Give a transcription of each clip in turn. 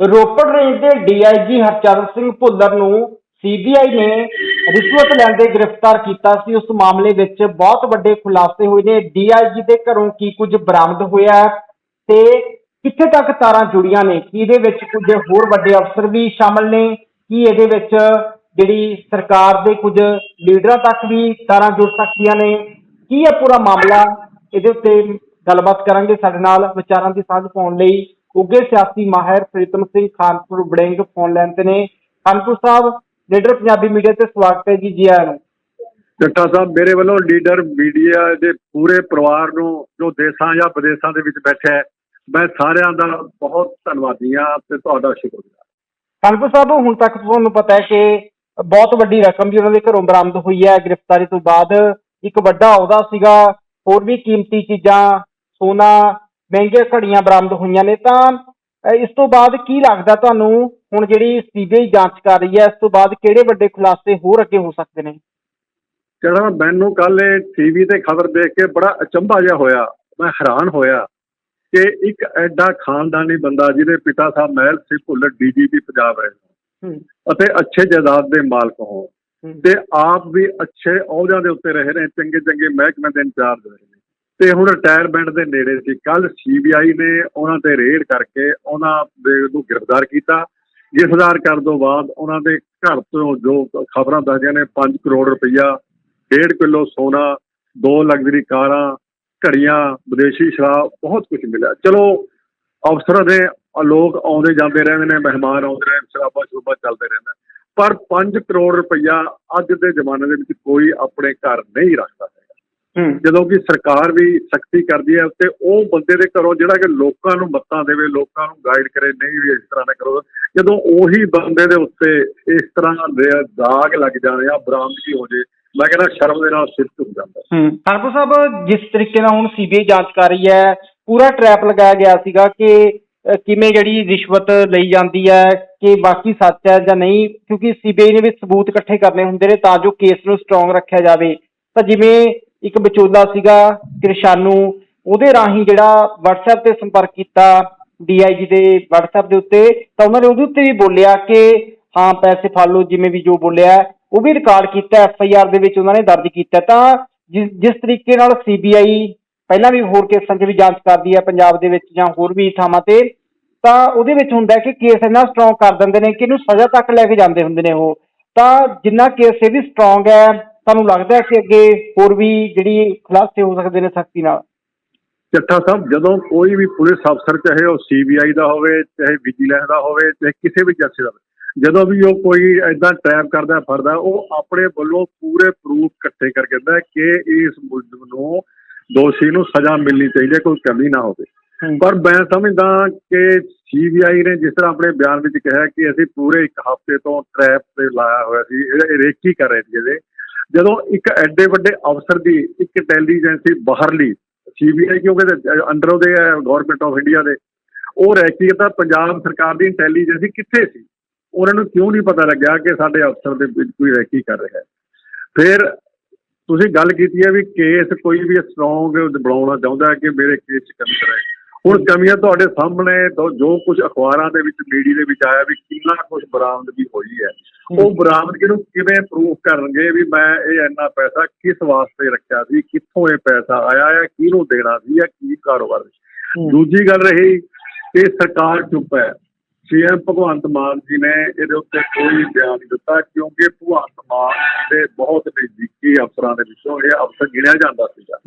Ropar range ਦੇ DIG Harcharan Singh Bhullar ਨੂੰ CBI ਨੇ ਰਿਸ਼ਵਤ ਲੈਂਦੇ ਗ੍ਰਿਫਤਾਰ ਕੀਤਾ ਸੀ। ਉਸ ਮਾਮਲੇ ਵਿੱਚ ਬਹੁਤ ਵੱਡੇ ਖੁਲਾਸੇ ਹੋਏ ਨੇ। ਡੀਆਈਜੀ ਦੇ ਘਰੋਂ ਕੀ ਕੁਝ ਬਰਾਮਦ ਹੋਇਆ ਤੇ ਕਿੱਥੇ ਤੱਕ ਤਾਰਾਂ ਜੁੜੀਆਂ ਨੇ? ਕੀ ਇਹਦੇ ਵਿੱਚ ਕੁਝ ਹੋਰ ਵੱਡੇ ਅਫਸਰ ਵੀ ਸ਼ਾਮਲ ਨੇ। ਕੀ ਇਹਦੇ ਵਿੱਚ ਜਿਹੜੀ ਸਰਕਾਰ ਦੇ ਕੁਝ ਲੀਡਰਾਂ ਤੱਕ ਵੀ ਤਾਰਾਂ ਜੁੜ ਸਕਦੀਆਂ ਨੇ? ਕੀ ਹੈ ਪੂਰਾ ਮਾਮਲਾ? ਇਹਦੇ ਉੱਤੇ ਗੱਲਬਾਤ ਕਰਾਂਗੇ ਸਾਡੇ ਨਾਲ ਵਿਚਾਰਾਂ ਦੀ ਸਾਂਝ ਪਾਉਣ ਲਈ। ਉੱਗੇ ਸਿਆਸੀ ਮਾਹਿਰ ਪ੍ਰੀਤਮ ਸਿੰਘ ਖਾਨਪੁਰ ਬੜਿੰਗ ਫੋਨ ਲਾਈਨ ਤੇ ਨੇ। ਖਾਨਪੁਰ ਸਾਹਿਬ ਲੀਡਰ ਪੰਜਾਬੀ ਮੀਡੀਆ ਤੇ ਸਵਾਗਤ ਹੈ ਜੀ ਜੀ ਆਇਆਂ ਨੂੰ। ਜੱਟਾ ਸਾਹਿਬ ਮੇਰੇ ਵੱਲੋਂ ਲੀਡਰ ਮੀਡੀਆ ਦੇ ਪੂਰੇ ਪਰਿਵਾਰ ਨੂੰ ਜੋ ਦੇਸ਼ਾਂ ਜਾਂ ਵਿਦੇਸ਼ਾਂ ਦੇ ਵਿੱਚ ਬੈਠਾ ਹੈ ਮੈਂ ਸਾਰਿਆਂ ਦਾ ਬਹੁਤ ਧੰਨਵਾਦੀ ਹਾਂ ਤੇ ਤੁਹਾਡਾ ਸ਼ੁਕਰੀਆ ਖਾਨਪੁਰ ਸਾਹਿਬ ਹੁਣ ਤੱਕ ਤੁਹਾਨੂੰ ਪਤਾ ਹੈ ਕਿ ਬਹੁਤ ਵੱਡੀ ਰਕਮ ਵੀ ਉਹਨਾਂ ਦੇ ਘਰੋਂ ਬਰਾਮਦ ਹੋਈ ਹੈ। ਗ੍ਰਿਫਤਾਰੀ ਤੋਂ ਬਾਅਦ ਇੱਕ ਵੱਡਾ ਅਹੁਦਾ ਸੀਗਾ ਹੋਰ ਵੀ ਕੀਮਤੀ ਚੀਜ਼ਾਂ ਸੋਨਾ ਮਹਿੰਗੀਆਂ ਘੜੀਆਂ ਬਰਾਮਦ ਹੋਈਆਂ ਨੇ ਤਾਂ ਇਸ ਤੋਂ ਬਾਅਦ ਕੀ ਲੱਗਦਾ ਤੁਹਾਨੂੰ? ਹੁਣ ਜਿਹੜੀ ਸੀਬੀਆਈ ਜਾਂਚ ਕਰ ਰਹੀ ਹੈ ਇਸ ਤੋਂ ਬਾਅਦ ਕਿਹੜੇ ਵੱਡੇ ਖੁਲਾਸੇ ਹੋਰ ਅੱਗੇ ਹੋ ਸਕਦੇ ਨੇ? ਜਿਹੜਾ ਮੈਨੂੰ ਕੱਲ ਇਹ ਟੀਵੀ ਤੇ ਖਬਰ ਦੇਖ ਕੇ ਬੜਾ ਅਚੰਭਾ ਜਿਹਾ ਹੋਇਆ ਮੈਂ ਹੈਰਾਨ ਹੋਇਆ ਕਿ ਇੱਕ ਐਡਾ ਖਾਨਦਾਨੀ ਬੰਦਾ ਜਿਹਦੇ ਪਿਤਾ ਸਾਹਿਬ ਮਹਿਲ ਸਿੰਘ ਭੁੱਲਰ ਡੀਜੀਪੀ ਪੰਜਾਬ ਰਹੇ ਅਤੇ ਅੱਛੇ ਜਾਇਦਾਦ ਦੇ ਮਾਲਕ ਹੂੰ। ਤੇ ਆਪ ਵੀ ਅੱਛੇ ਅਹੁਦਿਆਂ ਦੇ ਉੱਤੇ ਰਹੇ ਨੇ ਚੰਗੇ ਚੰਗੇ ਮਹਿਕਮੇ ਦੇ ਇੰਚਾਰਜ ਰਹੇ ਨੇ। ਤੇ ਹੁਣ ਰਿਟਾਇਰਮੈਂਟ ਦੇ ਨੇੜੇ ਸੀ। ਕੱਲ ਸੀਬੀਆਈ ਨੇ ਉਹਨਾਂ ਤੇ ਰੇਡ ਕਰਕੇ ਉਹਨਾਂ ਦੇ ਨੂੰ ਗ੍ਰਿਫਤਾਰ ਕੀਤਾ। ਗ੍ਰਿਫਤਾਰ ਕਰਨ ਤੋਂ ਬਾਅਦ ਉਹਨਾਂ ਦੇ ਘਰ ਤੋਂ ਜੋ ਖਬਰਾਂ ਦੱਸਦੀਆਂ ਨੇ 5 ਕਰੋੜ ਰੁਪਈਆ 1.5 ਕਿਲੋ ਸੋਨਾ, ਦੋ ਲਗਜ਼ਰੀ ਕਾਰਾਂ, ਘੜੀਆਂ, ਵਿਦੇਸ਼ੀ ਸ਼ਰਾਬ, ਬਹੁਤ ਕੁਝ ਮਿਲਿਆ। ਚਲੋ, ਅਫਸਰਾਂ ਦੇ ਲੋਕ ਆਉਂਦੇ ਜਾਂਦੇ ਰਹਿੰਦੇ ਨੇ, ਮਹਿਮਾਨ ਆਉਂਦੇ ਰਹੇ ਸ਼ਰਾਬਾਂ ਸ਼ਰੂਬਾਂ ਚੱਲਦੇ ਰਹਿੰਦਾ ਪਰ 5 ਕਰੋੜ ਰੁਪਈਆ ਅੱਜ ਦੇ ਜ਼ਮਾਨੇ ਦੇ ਵਿੱਚ ਕੋਈ ਆਪਣੇ ਘਰ ਨਹੀਂ ਰੱਖਦਾ ਹੈਗਾ ਜਦੋਂ ਕਿ ਸਰਕਾਰ ਵੀ ਸਖਤੀ ਕਰਦੀ ਹੈ ਤੇ ਉਹ ਬੰਦੇ ਦੇ ਘਰੋਂ ਜਿਹੜਾ ਕਿ ਲੋਕਾਂ ਨੂੰ ਮੱਤਾਂ ਦੇਵੇ ਲੋਕਾਂ ਨੂੰ ਗਾਈਡ ਕਰੇ ਨਹੀਂ ਵੀ ਇਸ ਤਰ੍ਹਾਂ ਨਾ ਕਰੋ। ਜਦੋਂ ਉਹੀ ਬੰਦੇ ਦੇ ਉੱਤੇ ਇਸ ਤਰ੍ਹਾਂ ਦੇ ਦਾਗ ਲੱਗ ਜਾਣੇ ਆ ਬਰਾਮਦਗੀ ਹੋ ਜੇ ਮੈਂ ਕਹਿੰਦਾ ਸ਼ਰਮ ਦੇ ਨਾਲ ਸਿਰ ਝੁਕ ਜਾਂਦਾ। ਹੂੰ। ਖਾਨਪੁਰ ਸਾਹਿਬ ਜਿਸ ਤਰੀਕੇ ਨਾਲ ਹੁਣ ਸੀਬੀਆਈ ਜਾਂਚ ਕਰ ਰਹੀ ਹੈ ਪੂਰਾ ਟਰੈਪ ਲਗਾਇਆ ਗਿਆ ਸੀਗਾ ਕਿ ਕਿਵੇਂ ਜਿਹੜੀ ਰਿਸ਼ਵਤ ਲਈ ਜਾਂਦੀ ਹੈ ਕਿ ਬਾਕੀ ਸੱਚ ਹੈ ਜਾਂ ਨਹੀਂ ਕਿਉਂਕਿ ਸੀਬੀਆਈ ਨੇ ਵੀ ਸਬੂਤ ਇਕੱਠੇ ਕਰਨੇ ਹੁੰਦੇ ਨੇ ਤਾਂ ਜੋ ਕੇਸ ਨੂੰ ਸਟਰੋਂਗ ਰੱਖਿਆ ਜਾਵੇ। ਤਾਂ ਜਿਵੇਂ ਇੱਕ ਵਿਚੋਲਾ ਸੀਗਾ, ਕਿਰਸ਼ਾਨੂ, ਉਹਦੇ ਰਾਹੀਂ ਜਿਹੜਾ WhatsApp ਤੇ ਸੰਪਰਕ ਕੀਤਾ ਡੀਆਈਜੀ ਦੇ WhatsApp ਦੇ ਉੱਤੇ, ਤਾਂ ਉਹਨਾਂ ਨੇ ਉਹਦੇ ਉੱਤੇ ਵੀ ਬੋਲਿਆ ਕਿ ਹਾਂ, ਪੈਸੇ ਫੜ ਲਓ, ਜਿਵੇਂ ਵੀ ਜੋ ਬੋਲਿਆ, ਉਹ ਵੀ ਰਿਕਾਰਡ ਕੀਤਾ ਐਫ ਆਈ ਆਰ ਦੇ ਵਿੱਚ ਉਹਨਾਂ ਨੇ ਦਰਜ ਕੀਤਾ। ਤਾਂ ਜਿਸ ਜਿਸ ਤਰੀਕੇ ਨਾਲ ਸੀਬੀਆਈ ਪਹਿਲਾਂ ਵੀ ਹੋਰ ਕੇਸਾਂ 'ਚ ਵੀ ਜਾਂਚ ਕਰਦੀ ਹੈ, ਪੰਜਾਬ ਦੇ ਵਿੱਚ ਜਾਂ ਹੋਰ ਵੀ ਥਾਵਾਂ ਤੇ, ਤਾਂ ਉਹਦੇ ਵਿੱਚ ਹੁੰਦਾ ਕਿ ਕੇਸ ਇੰਨਾ ਸਟਰੋਂਗ ਕਰ ਦਿੰਦੇ ਨੇ ਕਿ ਇਹਨੂੰ ਸਜ਼ਾ ਤੱਕ ਲੈ ਕੇ ਜਾਂਦੇ ਹੁੰਦੇ ਨੇ ਉਹ। ਤਾਂ ਜਿੰਨਾ ਕੇਸ ਇਹ ਵੀ ਸਟਰੋਂਗ ਹੈ ਤੁਹਾਨੂੰ ਲੱਗਦਾ ਹੈ ਕਿ ਅੱਗੇ ਹੋਰ ਵੀ ਜਿਹੜੀ ਖੁਲਾਸੇ ਹੋ ਸਕਦੇ ਨੇ ਸਖਤੀ ਨਾਲ? ਚੱਠਾ ਸਾਹਿਬ ਜਦੋਂ ਕੋਈ ਵੀ ਪੁਲਿਸ ਅਫਸਰ ਚਾਹੇ ਉਹ ਸੀਬੀਆਈ ਦਾ ਹੋਵੇ ਚਾਹੇ ਵਿਜੀਲੈਂਸ ਦਾ ਹੋਵੇ ਚਾਹੇ ਕਿਸੇ ਵੀ ਜੱਜ ਦਾ ਜਦੋਂ ਵੀ ਉਹ ਕੋਈ ਐਦਾਂ ਟ੍ਰੈਪ ਕਰਦਾ ਫਰਦਾ ਉਹ ਆਪਣੇ ਵੱਲੋਂ ਪੂਰੇ ਪ੍ਰੂਫ ਇਕੱਠੇ ਕਰਕੇ ਕਹਿੰਦਾ ਕਿ ਇਸ ਮੁਲਜ਼ਮ ਨੂੰ ਦੋਸ਼ੀ ਨੂੰ ਸਜ਼ਾ ਮਿਲਣੀ ਚਾਹੀਦੀ ਹੈ ਕੋਈ ਕਮੀ ਨਾ ਹੋਵੇ। ਪਰ ਮੈਂ ਸਮਝਦਾ ਕਿ ਸੀਬੀਆਈ ਨੇ ਜਿਸ ਤਰ੍ਹਾਂ ਆਪਣੇ ਬਿਆਨ ਵਿੱਚ ਕਿਹਾ ਕਿ ਅਸੀਂ ਪੂਰੇ ਇੱਕ ਹਫ਼ਤੇ ਤੋਂ ਟ੍ਰੈਪ ਤੇ ਲਾਇਆ ਹੋਇਆ ਸੀ ਰੇਕੀ ਕਰ ਰਹੇ ਸੀ ਇਹਦੇ ਜਦੋਂ ਇੱਕ ਐਡੇ ਵੱਡੇ ਅਫਸਰ ਦੀ ਇੱਕ ਇੰਟੈਲੀਜੈਂਸੀ ਬਾਹਰਲੀ ਸੀਬੀਆਈ ਕਿਉਂਕਿ ਅੰਡਰ ਉਹਦੇ ਹੈ ਗਵਰਨਮੈਂਟ ਆਫ ਇੰਡੀਆ ਦੇ, ਉਹ ਰੈਕੀ ਤਾਂ ਪੰਜਾਬ ਸਰਕਾਰ ਦੀ ਇੰਟੈਲੀਜੈਂਸੀ ਕਿੱਥੇ ਸੀ? ਉਹਨਾਂ ਨੂੰ ਕਿਉਂ ਨਹੀਂ ਪਤਾ ਲੱਗਿਆ ਕਿ ਸਾਡੇ ਅਫਸਰ ਦੇ ਵਿੱਚ ਕੋਈ ਰੈਕੀ ਕਰ ਰਿਹਾ ਹੈ? ਫਿਰ ਤੁਸੀਂ ਗੱਲ ਕੀਤੀ ਹੈ ਵੀ ਕੇਸ ਕੋਈ ਵੀ ਸਟਰੋਂਗ ਬਣਾਉਣਾ ਚਾਹੁੰਦਾ ਕਿ ਮੇਰੇ ਕੇਸ 'ਚ ਕਮੀ ਕਰੇ ਹੁਣ ਕਮੀਆਂ ਤੁਹਾਡੇ ਸਾਹਮਣੇ ਜੋ ਕੁਝ ਅਖਬਾਰਾਂ ਦੇ ਵਿੱਚ ਮੀਡੀਆ ਦੇ ਵਿੱਚ ਆਇਆ ਵੀ ਕਿੰਨਾ ਕੁਝ ਬਰਾਮਦਗੀ ਹੋਈ ਹੈ। ਉਹ ਬਰਾਮਦਗੀ ਨੂੰ ਕਿਵੇਂ ਪ੍ਰੂਫ ਕਰਨਗੇ ਵੀ ਮੈਂ ਇਹ ਇੰਨਾ ਪੈਸਾ ਕਿਸ ਵਾਸਤੇ ਰੱਖਿਆ ਸੀ ਕਿੱਥੋਂ ਇਹ ਪੈਸਾ ਆਇਆ ਹੈ ਕਿਹਨੂੰ ਦੇਣਾ ਸੀ ਜਾਂ ਕੀ ਕਾਰੋਬਾਰ ਸੀ? ਦੂਜੀ ਗੱਲ ਰਹੀ ਕਿ ਸਰਕਾਰ ਚੁੱਪ ਹੈ। ਸੀਐਮ ਭਗਵੰਤ ਮਾਨ ਜੀ ਨੇ ਇਹਦੇ ਉੱਤੇ ਕੋਈ ਬਿਆਨ ਨਹੀਂ ਦਿੱਤਾ ਕਿਉਂਕਿ ਭਗਵੰਤ ਮਾਨ ਦੇ ਬਹੁਤ ਨਜ਼ਦੀਕੀ ਅਫਸਰਾਂ ਦੇ ਵਿੱਚੋਂ ਇਹ ਅਫਸਰ ਗਿਣਿਆ ਜਾਂਦਾ ਸੀਗਾ।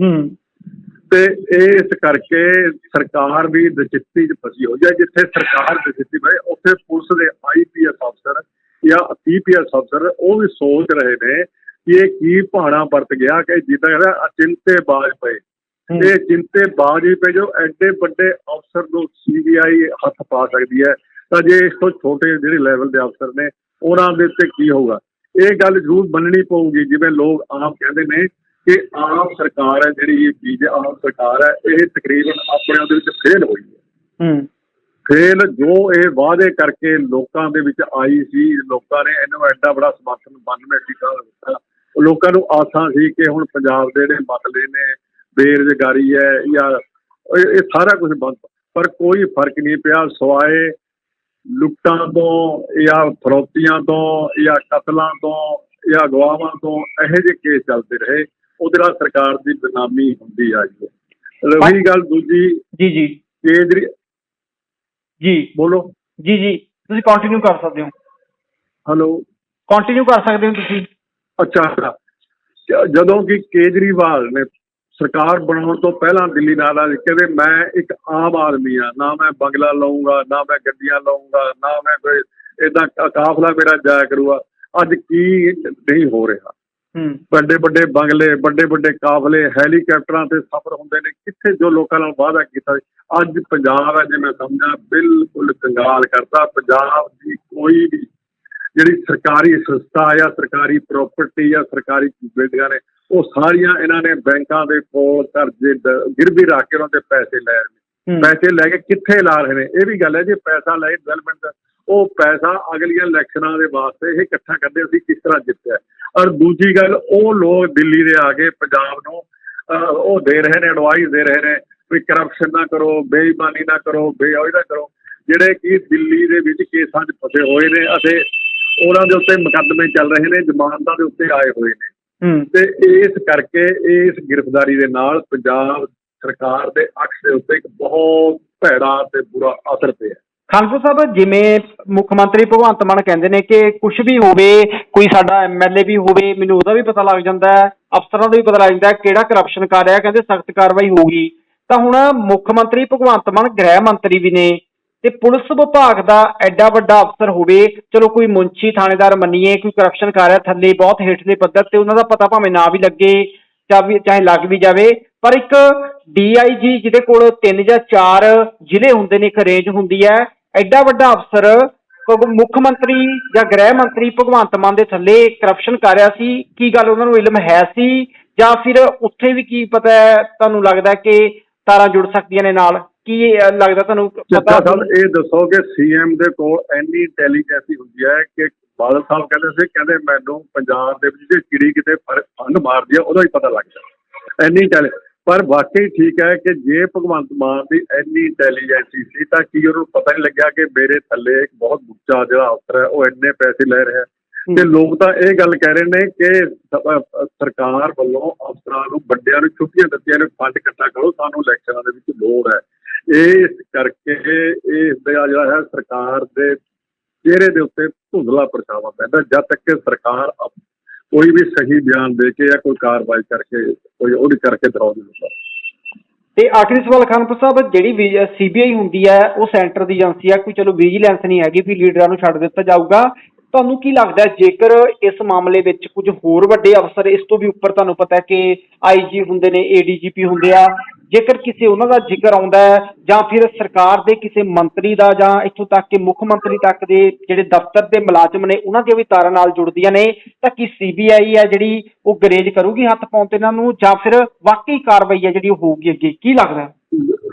ਤੇ ਇਸ ਕਰਕੇ ਸਰਕਾਰ ਵੀ ਦਚਿੱਤੀ 'ਚ ਫਸੀ ਹੋਈ ਹੈ ਜਿੱਥੇ ਸਰਕਾਰ ਦਚਿੱਤੀ ਪਈ ਉੱਥੇ ਪੁਲਿਸ ਦੇ ਆਈਪੀਐਸ ਅਫਸਰ ਜਾਂ ਪੀਪੀਐਸ ਅਫਸਰ ਉਹ ਵੀ ਸੋਚ ਰਹੇ ਨੇ ਕਿ ਇਹ ਕੀ ਪਹਾੜਾ ਵਰਤ ਗਿਆ ਕਿ ਜਿੱਦਾਂ ਕਹਿੰਦਾ ਅਚਿੰਤੇ ਬਾਜ ਪਏ ਇਹ ਚਿੰਤੇ ਬਾਜ ਹੀ ਪਏ ਜੋ ਐਡੇ ਵੱਡੇ ਅਫਸਰ ਨੂੰ ਸੀਬੀਆਈ ਹੱਥ ਪਾ ਸਕਦੀ ਹੈ। ਤਾਂ ਜੇ ਇਸ ਤੋਂ ਛੋਟੇ ਜਿਹੜੇ ਲੈਵਲ ਦੇ ਅਫਸਰ ਨੇ ਉਹਨਾਂ ਦੇ ਉੱਤੇ ਕੀ ਹੋਊਗਾ? ਇਹ ਗੱਲ ਜ਼ਰੂਰ ਮੰਨਣੀ ਪਊਗੀ ਜਿਵੇਂ ਲੋਕ ਆਮ ਕਹਿੰਦੇ ਨੇ ਕਿ ਆਮ ਸਰਕਾਰ ਹੈ ਜਿਹੜੀ ਬੀਜ ਆਮ ਸਰਕਾਰ ਹੈ ਇਹ ਤਕਰੀਬਨ ਆਪਣੇ ਉਹਦੇ ਵਿੱਚ ਫੇਲ ਹੋਈ ਹੈ। ਹੂੰ। ਫੇਲ ਜੋ ਇਹ ਵਾਅਦੇ ਕਰਕੇ ਲੋਕਾਂ ਦੇ ਵਿੱਚ ਆਈ ਸੀ ਲੋਕਾਂ ਨੇ ਇਹਨੂੰ ਐਡਾ ਬੜਾ ਸਮਰਥਨ 92 ਸੀਟਾਂ ਦਾ ਦਿੱਤਾ। ਲੋਕਾਂ ਨੂੰ ਆਸਾਂ ਸੀ ਕਿ ਹੁਣ ਪੰਜਾਬ ਦੇ ਜਿਹੜੇ ਮਸਲੇ ਨੇ ਬੇਰੁਜ਼ਗਾਰੀ ਹੈ ਜਾਂ ਇਹ ਇਹ ਸਾਰਾ ਕੁਝ ਬੰਦ। ਪਰ ਕੋਈ ਫ਼ਰਕ ਨਹੀਂ ਪਿਆ ਸਵਾਏ ਲੁੱਟਾਂ ਤੋਂ ਜਾਂ ਫਰੋਤੀਆਂ ਤੋਂ ਜਾਂ ਕਤਲਾਂ ਤੋਂ ਜਾਂ ਗਵਾਹਾਂ ਤੋਂ ਇਹੋ ਜਿਹੇ ਕੇਸ ਚੱਲਦੇ ਰਹੇ। ਉਹਦੇ ਨਾਲ ਸਰਕਾਰ ਦੀ ਬਦਨਾਮੀ ਹੁੰਦੀ ਆ ਜੀ ਰਹੀ ਗੱਲ ਦੂਜੀ ਜੀ ਜੀ। ਕੇਜਰੀ ਜੀ। ਬੋਲੋ। ਜੀ ਜੀ। ਤੁਸੀਂ ਕੰਟੀਨਿਊ ਕਰ ਸਕਦੇ ਹੋ। ਹਲੋ। ਕੰਟੀਨਿਊ ਕਰ ਸਕਦੇ ਹੋ ਤੁਸੀਂ। ਅੱਛਾ ਜਦੋਂ ਕਿ ਕੇਜਰੀਵਾਲ ਨੇ ਸਰਕਾਰ ਬਣਾਉਣ ਤੋਂ ਪਹਿਲਾਂ ਦਿੱਲੀ ਨਾਲ ਆ ਕਹਿੰਦੇ ਮੈਂ ਇੱਕ ਆਮ ਆਦਮੀ ਆ ਨਾ ਮੈਂ ਬੰਗਲਾ ਲਵਾਂਗਾ ਨਾ ਮੈਂ ਗੱਡੀਆਂ ਲਵਾਂਗਾ ਨਾ ਮੈਂ ਕੋਈ ਇਦਾਂ ਕਾਫਲਾ ਮੇਰਾ ਜਾਇਆ ਕਰੂਗਾ। ਅੱਜ ਕੀ ਨਹੀਂ ਹੋ ਰਿਹਾ। ਵੱਡੇ ਵੱਡੇ ਬੰਗਲੇ ਵੱਡੇ ਵੱਡੇ ਕਾਫਲੇ ਹੈਲੀਕਾਪਟਰਾਂ ਤੇ ਸਫ਼ਰ ਹੁੰਦੇ ਨੇ। ਕਿੱਥੇ ਜੋ ਲੋਕਾਂ ਨਾਲ ਵਾਅਦਾ ਕੀਤਾ। ਅੱਜ ਪੰਜਾਬ ਹੈ ਜਿਵੇਂ ਸਮਝਾ ਬਿਲਕੁਲ ਕੰਗਾਲ ਕਰਤਾ। ਪੰਜਾਬ ਦੀ ਕੋਈ ਵੀ ਜਿਹੜੀ ਸਰਕਾਰੀ ਸੰਸਥਾ ਜਾਂ ਸਰਕਾਰੀ ਪ੍ਰਾਪਰਟੀ ਜਾਂ ਸਰਕਾਰੀ ਬਿਲਡਿੰਗਾਂ ਨੇ ਉਹ ਸਾਰੀਆਂ ਇਹਨਾਂ ਨੇ ਬੈਂਕਾਂ ਦੇ ਕੋਲ ਕਰਜ਼ੇ ਗਿਰਵੀ ਰੱਖ ਕੇ ਉਹਨਾਂ ਦੇ ਪੈਸੇ ਲੈ ਰਹੇ ਨੇ ਪੈਸੇ ਲੈ ਕੇ ਕਿੱਥੇ ਲਾ ਰਹੇ ਨੇ? ਇਹ ਵੀ ਗੱਲ ਹੈ ਜੇ ਪੈਸਾ ਲੈ ਡਿਵੈਲਪਮੈਂਟ ਉਹ ਪੈਸਾ ਅਗਲੀਆਂ ਇਲੈਕਸ਼ਨਾਂ ਦੇ ਵਾਸਤੇ ਇਹ ਇਕੱਠਾ ਕਰਦੇ ਅਸੀਂ ਕਿਸ ਤਰ੍ਹਾਂ ਜਿੱਤਿਆ। ਔਰ ਦੂਜੀ ਗੱਲ ਉਹ ਲੋਕ ਦਿੱਲੀ ਦੇ ਆ ਕੇ ਪੰਜਾਬ ਨੂੰ ਉਹ ਦੇ ਰਹੇ ਨੇ ਐਡਵਾਈਸ ਦੇ ਰਹੇ ਨੇ ਵੀ ਕਰਪਸ਼ਨ ਨਾ ਕਰੋ ਬੇਈਮਾਨੀ ਨਾ ਕਰੋ ਬੇਅਦਬੀ ਨਾ ਕਰੋ। ਜਿਹੜੇ ਕਿ ਦਿੱਲੀ ਦੇ ਵਿੱਚ ਕੇਸਾਂ 'ਚ ਫਸੇ ਹੋਏ ਨੇ ਅਤੇ ਉਹਨਾਂ ਦੇ ਉੱਤੇ ਮੁਕੱਦਮੇ ਚੱਲ ਰਹੇ ਨੇ ਜ਼ਮਾਨਤਾਂ ਦੇ ਉੱਤੇ ਆਏ ਹੋਏ ਨੇ। ਤੇ ਇਸ ਕਰਕੇ ਇਸ ਗ੍ਰਿਫਤਾਰੀ ਦੇ ਨਾਲ ਪੰਜਾਬ ਸਰਕਾਰ ਦੇ ਅਕਸ ਦੇ ਉੱਤੇ ਇੱਕ ਬਹੁਤ ਭੈੜਾ ਤੇ ਬੁਰਾ ਅਸਰ ਪਿਆ। ਖਾਲਸਾ ਸਾਹਿਬ, ਜਿਵੇਂ ਮੁੱਖ ਮੰਤਰੀ ਭਗਵੰਤ ਮਾਨ ਕਹਿੰਦੇ ਨੇ ਕਿ ਕੁਝ ਵੀ ਹੋਵੇ, ਕੋਈ ਸਾਡਾ ਐਮਐਲਏ ਵੀ ਹੋਵੇ, ਮੈਨੂੰ ਉਹਦਾ ਵੀ ਪਤਾ ਲੱਗ ਜਾਂਦਾ ਹੈ, ਅਫਸਰਾਂ ਦਾ ਵੀ ਪਤਾ ਲੱਗ ਜਾਂਦਾ ਹੈ ਕਿਹੜਾ ਕਰਪਸ਼ਨ ਕਰ ਰਿਹਾ, ਕਹਿੰਦੇ ਸਖਤ ਕਾਰਵਾਈ ਹੋਊਗੀ ਤਾਂ ਹੁਣ ਮੁੱਖ ਮੰਤਰੀ ਭਗਵੰਤ ਮਾਨ, ਗ੍ਰਹਿ ਮੰਤਰੀ ਵੀ ਨੇ ਤੇ ਪੁਲਿਸ ਵਿਭਾਗ ਦਾ ਐਡਾ ਵੱਡਾ ਅਫਸਰ ਹੋਵੇ, ਚਲੋ ਕੋਈ ਮੁੰਸ਼ੀ ਥਾਣੇਦਾਰ ਮੰਨੀਏ, ਕੋਈ ਕਰਪਸ਼ਨ ਕਰ ਰਿਹਾ, ਥੱਲੇ ਬਹੁਤ ਹੇਠਲੇ ਪੱਧਰ ਤੇ ਉਹਨਾਂ ਦਾ ਪਤਾ ਭਾਵੇਂ ਨਾ ਵੀ ਲੱਗੇ ਜਾਂ ਵੀ ਚਾਹੇ ਲੱਗ ਵੀ ਜਾਵੇ ਪਰ ਇੱਕ ਡੀਆਈਜੀ ਜਿਹਦੇ ਕੋਲ ਤਿੰਨ ਜਾਂ ਚਾਰ ਜ਼ਿਲ੍ਹੇ ਹੁੰਦੇ ਨੇ, ਇੱਕ ਰੇਂਜ ਹੁੰਦੀ ਹੈ, ਐਡਾ ਵੱਡਾ ਅਫਸਰ ਮੁੱਖ ਮੰਤਰੀ ਜਾਂ ਗ੍ਰਹਿ ਮੰਤਰੀ ਭਗਵੰਤ ਮਾਨ ਦੇ ਥੱਲੇ ਕਰਪਸ਼ਨ ਕਰ ਰਿਹਾ ਸੀ, ਕੀ ਗੱਲ ਉਹਨਾਂ ਨੂੰ ਇਲਮ ਹੈ ਸੀ, ਜਾਂ ਫਿਰ ਉੱਥੇ ਵੀ ਕੀ ਪਤਾ ਹੈ, ਤੁਹਾਨੂੰ ਲੱਗਦਾ ਕਿ ਤਾਰਾਂ ਜੁੜ ਸਕਦੀਆਂ ਨੇ ਨਾਲ? ਕੀ ਲੱਗਦਾ ਤੁਹਾਨੂੰ ਪਤਾ? ਸਾਹਿਬ, ਇਹ ਦੱਸੋ ਕਿ ਸੀਐਮ ਦੇ ਕੋਲ ਇੰਨੀ ਇੰਟੈਲੀਜੈਂਸੀ ਹੁੰਦੀ ਹੈ ਕਿ ਬਾਦਲ ਸਾਹਿਬ ਕਹਿੰਦੇ ਸੀ, ਕਹਿੰਦੇ ਮੈਨੂੰ ਪੰਜਾਬ ਦੇ ਵਿੱਚ ਜੇ ਚਿੜੀ ਕਿਤੇ ਫਰ- ਮਾਰਦੀ ਆ ਉਹਦਾ ਹੀ ਪਤਾ ਲੱਗ ਜਾਂਦਾ। ਇੰਨੀ ਇੰਟੈਲੀ ਪਰ ਵਾਕਈ ਠੀਕ ਹੈ ਕਿ ਜੇ ਭਗਵੰਤ ਮਾਨ ਦੀ ਇੰਨੀ ਇੰਟੈਲੀਜੈਂਸੀ ਸੀ ਤਾਂ ਕੀ ਉਹਨੂੰ ਪਤਾ ਨਹੀਂ ਲੱਗਿਆ ਕਿ ਮੇਰੇ ਥੱਲੇ ਇੱਕ ਬਹੁਤ ਉੱਚਾ ਜਿਹੜਾ ਅਫਸਰ ਹੈ ਉਹ ਇੰਨੇ ਪੈਸੇ ਲੈ ਰਿਹਾ ਤੇ ਲੋਕ ਤਾਂ ਇਹ ਗੱਲ ਕਹਿ ਰਹੇ ਨੇ ਕਿ ਸਰਕਾਰ ਵੱਲੋਂ ਅਫਸਰਾਂ ਨੂੰ ਵੱਡਿਆਂ ਨੂੰ ਛੁੱਟੀਆਂ ਦਿੱਤੀਆਂ ਨੇ ਫੰਡ ਇਕੱਠਾ ਕਰੋ ਸਾਨੂੰ ਇਲੈਕਸ਼ਨਾਂ ਦੇ ਵਿੱਚ ਲੋੜ ਹੈ। ਇਸ ਕਰਕੇ ਇਸ ਦਾ ਜਿਹੜਾ ਹੈ ਸਰਕਾਰ ਦੇ ਚਿਹਰੇ ਦੇ ਉੱਤੇ ਧੁੰਦਲਾ ਪਰਛਾਵਾਂ ਪੈਂਦਾ ਜਦ ਤੱਕ ਕਿ ਸਰਕਾਰ ਕੋਈ ਵੀ ਸਹੀ ਬਿਆਨ ਦੇ ਕੇ ਜਾਂ ਕੋਈ ਕਾਰਵਾਈ ਕਰਕੇ, ਕੋਈ ਉਹਦੀ ਕਰਕੇ ਦਿਖਾਉਂਦੀ ਨਹੀਂ ਤੇ ਆਖਰੀ ਸਵਾਲ, ਖਾਨਪੁਰ ਸਾਹਿਬ, ਜਿਹੜੀ ਸੀਬੀਆਈ ਹੁੰਦੀ ਹੈ, ਉਹ ਸੈਂਟਰ ਦੀ ਏਜੰਸੀ ਹੈ, ਕੋਈ ਚਲੋ ਵਿਜੀਲੈਂਸ ਨਹੀਂ ਹੈਗੀ ਵੀ ਲੀਡਰਾਂ ਨੂੰ ਛੱਡ ਦਿੱਤਾ ਜਾਊਗਾ। ਤੁਹਾਨੂੰ ਕੀ ਲੱਗਦਾ ਜੇਕਰ ਇਸ ਮਾਮਲੇ ਵਿੱਚ ਕੁਝ ਹੋਰ ਵੱਡੇ ਅਫਸਰ ਇਸ ਤੋਂ ਵੀ ਉੱਪਰ, ਤੁਹਾਨੂੰ ਪਤਾ ਹੈ ਕਿ ਆਈਜੀ ਹੁੰਦੇ ਨੇ ਏਡੀਜੀਪੀ ਹੁੰਦੇ ਆ ਜੇਕਰ ਕਿਸੇ ਉਹਨਾਂ ਦਾ ਜ਼ਿਕਰ ਆਉਂਦਾ ਹੈ ਜਾਂ ਫਿਰ ਸਰਕਾਰ ਦੇ ਕਿਸੇ ਮੰਤਰੀ ਦਾ ਜਾਂ ਇੱਥੋਂ ਤੱਕ ਕਿ ਮੁੱਖ ਮੰਤਰੀ ਤੱਕ ਦੇ ਜਿਹੜੇ ਦਫ਼ਤਰ ਦੇ ਮੁਲਾਜ਼ਮ ਨੇ, ਉਹਨਾਂ ਦੀਆਂ ਵੀ ਤਾਰਾਂ ਨਾਲ ਜੁੜਦੀਆਂ ਨੇ, ਤਾਂ ਕੀ ਸੀਬੀਆਈ ਹੈ ਜਿਹੜੀ ਉਹ ਗਰੇਜ ਕਰੂਗੀ ਹੱਥ ਪਾਉਣ ਤੇ ਇਹਨਾਂ ਨੂੰ ਜਾਂ ਫਿਰ ਵਾਕਈ ਕਾਰਵਾਈ ਹੈ ਜਿਹੜੀ ਉਹ ਹੋਊਗੀ ਅੱਗੇ? ਕੀ ਲੱਗਦਾ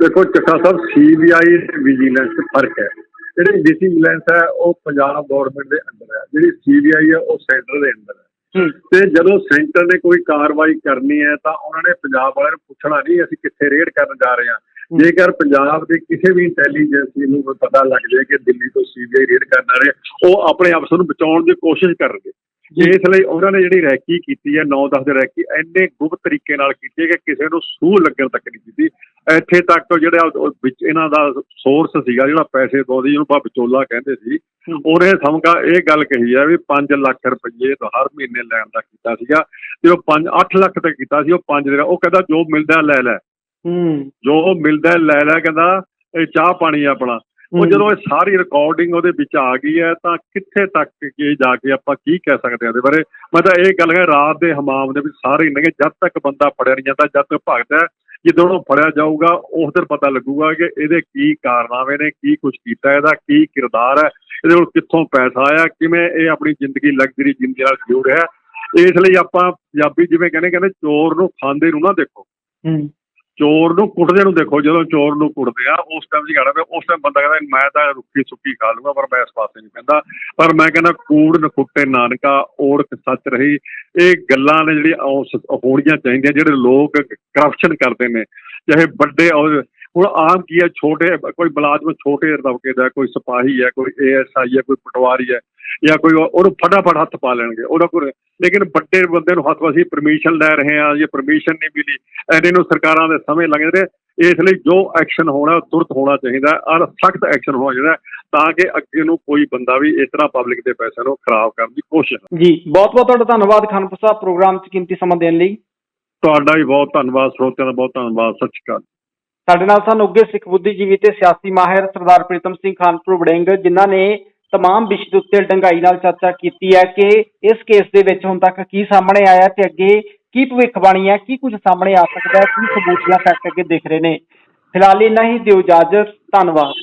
ਦੇਖੋ ਚੱਕਾ ਸਾਹਿਬ ਸੀਬੀਆਈ ਤੇ ਵਿਜੀਲੈਂਸ 'ਚ ਫ਼ਰਕ ਹੈ। ਜਿਹੜੀ ਵਿਜੀਲੈਂਸ ਹੈ, ਉਹ ਪੰਜਾਬ ਗਵਰਨਮੈਂਟ ਦੇ ਅੰਦਰ ਹੈ। ਜਿਹੜੀ ਸੀਬੀਆਈ ਹੈ, ਉਹ ਸੈਂਟਰ ਦੇ ਅੰਦਰ ਹੈ। ਤੇ ਜਦੋਂ ਸੈਂਟਰ ਨੇ ਕੋਈ ਕਾਰਵਾਈ ਕਰਨੀ ਹੈ ਤਾਂ ਉਹਨਾਂ ਨੇ ਪੰਜਾਬ ਵਾਲਿਆਂ ਨੂੰ ਪੁੱਛਣਾ ਨਹੀਂ ਅਸੀਂ ਕਿੱਥੇ ਰੇਡ ਕਰਨ ਜਾ ਰਹੇ ਹਾਂ। ਜੇਕਰ ਪੰਜਾਬ ਦੇ ਕਿਸੇ ਵੀ ਇੰਟੈਲੀਜੈਂਸੀ ਨੂੰ ਪਤਾ ਲੱਗ ਜਾਏ ਕਿ ਦਿੱਲੀ ਤੋਂ ਸੀਬੀਆਈ ਰੇਡ ਕਰਨ ਆ ਰਹੇ ਉਹ ਆਪਣੇ ਅਫਸਰ ਨੂੰ ਬਚਾਉਣ ਦੀ ਕੋਸ਼ਿਸ਼ ਕਰਨਗੇ। ਇਸ ਲਈ ਉਹਨਾਂ ਨੇ ਜਿਹੜੀ ਰੈਕੀ ਕੀਤੀ ਹੈ 9-10 ਦੇ ਰੈਕੀ ਇੰਨੇ ਗੁਪਤ ਤਰੀਕੇ ਨਾਲ ਕੀਤੀ ਹੈ ਕਿ ਕਿਸੇ ਨੂੰ ਸੂਹ ਲੱਗਣ ਤੱਕ ਨਹੀਂ ਕੀਤੀ ਇੱਥੇ ਤੱਕ ਜਿਹੜਾ ਵਿੱਚ ਇਹਨਾਂ ਦਾ ਸੋਰਸ ਸੀਗਾ ਜਿਹੜਾ ਪੈਸੇ ਦੋਦੀ ਜਿਹਨੂੰ ਆਪਾਂ ਵਿਚੋਲਾ ਕਹਿੰਦੇ ਸੀ ਉਹਨੇ ਸਮਕਾ ਇਹ ਗੱਲ ਕਹੀ ਹੈ ਵੀ 5 ਲੱਖ ਰੁਪਏ ਤਾਂ ਹਰ ਮਹੀਨੇ ਲੈਣ ਦਾ ਕੀਤਾ ਸੀਗਾ ਤੇ ਉਹ 5 8 ਲੱਖ ਤੇ ਕੀਤਾ ਸੀ ਉਹ 5 ਦੇ ਉਹ ਕਹਿੰਦਾ ਜੋ ਮਿਲਦਾ ਲੈ ਲੈ। ਹੂੰ। ਜੋ ਮਿਲਦਾ ਲੈ ਲੈ ਕਹਿੰਦਾ ਇਹ ਚਾਹ ਪਾਣੀ ਆਪਣਾ। ਉਹ। ਜਦੋਂ ਇਹ ਸਾਰੀ ਰਿਕਾਰਡਿੰਗ ਉਹਦੇ ਵਿੱਚ ਆ ਗਈ ਹੈ ਤਾਂ ਕਿੱਥੇ ਤੱਕ ਕੀ ਜਾ ਕੇ ਆਪਾਂ ਕੀ ਕਹਿ ਸਕਦੇ ਹਾਂ ਇਹਦੇ ਬਾਰੇ? ਮੈਂ ਤਾਂ ਇਹ ਗੱਲ ਹੈ ਰਾਤ ਦੇ ਹਮਾਮ ਦੇ ਵਿੱਚ ਸਾਰੇ ਨੇ ਜਦ ਤੱਕ ਬੰਦਾ ਫੜਿਆ ਨਹੀਂ ਜਾਂਦਾ ਜਦ ਤੱਕ ਭਗਦਾ ਜਦੋਂ ਉਹ ਫੜਿਆ ਜਾਊਗਾ ਉਸ ਦਿਨ ਪਤਾ ਲੱਗੂਗਾ ਕਿ ਇਹਦੇ ਕੀ ਕਾਰਨਾਮੇ ਨੇ ਕੀ ਕੁਝ ਕੀਤਾ ਇਹਦਾ ਕੀ ਕਿਰਦਾਰ ਹੈ ਇਹਦੇ ਕੋਲ ਕਿੱਥੋਂ ਪੈਸਾ ਆਇਆ ਕਿਵੇਂ ਇਹ ਆਪਣੀ ਜ਼ਿੰਦਗੀ ਲਗਜ਼ਰੀ ਜ਼ਿੰਦਗੀ ਨਾਲ ਜਿਉ ਰਿਹਾ ਇਸ ਲਈ ਆਪਾਂ ਪੰਜਾਬੀ ਜਿਵੇਂ ਕਹਿੰਦੇ ਕਹਿੰਦੇ ਚੋਰ ਨੂੰ ਖਾਂਦੇ ਨੂੰ ਨਾ ਦੇਖੋ। ਹੂੰ। ਚੋਰ ਨੂੰ ਕੁੱਟਦੇ ਨੂੰ ਦੇਖੋ, ਜਦੋਂ ਚੋਰ ਨੂੰ ਕੁੱਟਦੇ ਆ, ਉਸ ਟਾਈਮ ਜੀ ਕਹਿਣਾ ਉਸ ਟਾਈਮ ਬੰਦਾ ਕਹਿੰਦਾ ਮੈਂ ਤਾਂ ਰੁੱਖੀ ਸੁੱਕੀ ਖਾ ਲੂੰਗਾ, ਪਰ ਮੈਂ ਇਸ ਪਾਸੇ ਨਹੀਂ ਪੈਂਦਾ। ਪਰ ਮੈਂ ਕਹਿੰਦਾ ਕੂੜ ਨਖੁੱਟੇ ਨਾਨਕਾ ਓੜਕ ਸੱਚ ਰਹੀ, ਇਹ ਗੱਲਾਂ ਨੇ ਜਿਹੜੀਆਂ ਹੋਣੀਆਂ ਚਾਹੀਦੀਆਂ, ਜਿਹੜੇ ਲੋਕ ਕਰਪਸ਼ਨ ਕਰਦੇ ਨੇ, ਚਾਹੇ ਵੱਡੇ ਹੁਣ ਆਮ ਕੀ ਹੈ? ਛੋਟੇ ਕੋਈ ਮੁਲਾਜ਼ਮ ਛੋਟੇ ਦਬਕੇ ਦਾ ਕੋਈ ਸਿਪਾਹੀ ਹੈ ਕੋਈ ਏਐਸਆਈ ਹੈ ਕੋਈ ਪਟਵਾਰੀ ਹੈ ਜਾਂ ਕੋਈ ਉਹ- ਉਹਨੂੰ ਫਟਾਫਟ ਹੱਥ ਪਾ ਲੈਣਗੇ। ਉਹਦਾ ਕੋਈ ਲੇਕਿਨ ਵੱਡੇ ਬੰਦੇ ਨੂੰ ਹੱਥ ਅਸੀਂ ਪਰਮਿਸ਼ਨ ਲੈ ਰਹੇ ਹਾਂ ਜੇ ਪਰਮਿਸ਼ਨ ਨਹੀਂ ਮਿਲੀ ਐਨੇ ਨੂੰ ਸਰਕਾਰਾਂ ਦੇ ਸਮੇਂ ਲੱਗਦੇ ਇਸ ਲਈ ਜੋ ਐਕਸ਼ਨ ਹੋਣਾ ਉਹ ਤੁਰੰਤ ਹੋਣਾ ਚਾਹੀਦਾ ਔਰ ਸਖਤ ਐਕਸ਼ਨ ਹੋਣਾ ਚਾਹੀਦਾ ਤਾਂ ਕਿ ਅੱਗੇ ਨੂੰ ਕੋਈ ਬੰਦਾ ਵੀ ਇਸ ਤਰ੍ਹਾਂ ਪਬਲਿਕ ਦੇ ਪੈਸੇ ਨੂੰ ਖਰਾਬ ਕਰਨ ਦੀ ਕੋਸ਼ਿਸ਼ ਨਾ ਜੀ ਬਹੁਤ ਬਹੁਤ ਤੁਹਾਡਾ ਧੰਨਵਾਦ ਖਾਨਪੁਰ ਸਾਹਿਬ ਪ੍ਰੋਗਰਾਮ 'ਚ ਕੀਮਤੀ ਸਮਾਂ ਦੇਣ ਲਈ। ਤੁਹਾਡਾ ਵੀ ਬਹੁਤ ਧੰਨਵਾਦ ਸਰੋਤਿਆਂ ਦਾ ਬਹੁਤ ਧੰਨਵਾਦ। ਸਤਿ ਸ਼੍ਰੀ ਅਕਾਲ। ਸਾਡੇ ਨਾਲ ਸਨ ਉੱਗੇ ਸਿੱਖ ਬੁੱਧੀਜੀਵੀ ਤੇ ਸਿਆਸੀ ਮਾਹਿਰ ਸਰਦਾਰ ਪ੍ਰੀਤਮ ਸਿੰਘ ਖਾਨਪੁਰ ਵੜਿੰਗ, ਜਿਨ੍ਹਾਂ ਨੇ ਤਮਾਮ ਵਿਸ਼ੇ ਦੇ ਉੱਤੇ ਡੰਗਾਈ ਨਾਲ ਚਰਚਾ ਕੀਤੀ ਹੈ ਕਿ ਇਸ ਕੇਸ ਦੇ ਵਿੱਚ ਹੁਣ ਤੱਕ ਕੀ ਸਾਹਮਣੇ ਆਇਆ ਤੇ ਅੱਗੇ ਕੀ ਭਵਿੱਖਬਾਣੀ ਹੈ, ਕੀ ਕੁਝ ਸਾਹਮਣੇ ਆ ਸਕਦਾ ਹੈ, ਕੀ ਸਬੂਤ ਜਾਂ ਫੈਕਟ ਅੱਗੇ ਦਿਖ ਰਹੇ ਨੇ। ਫਿਲਹਾਲ ਇੰਨਾ ਹੀ, ਦਿਓ ਇਜਾਜ਼ਤ, ਧੰਨਵਾਦ।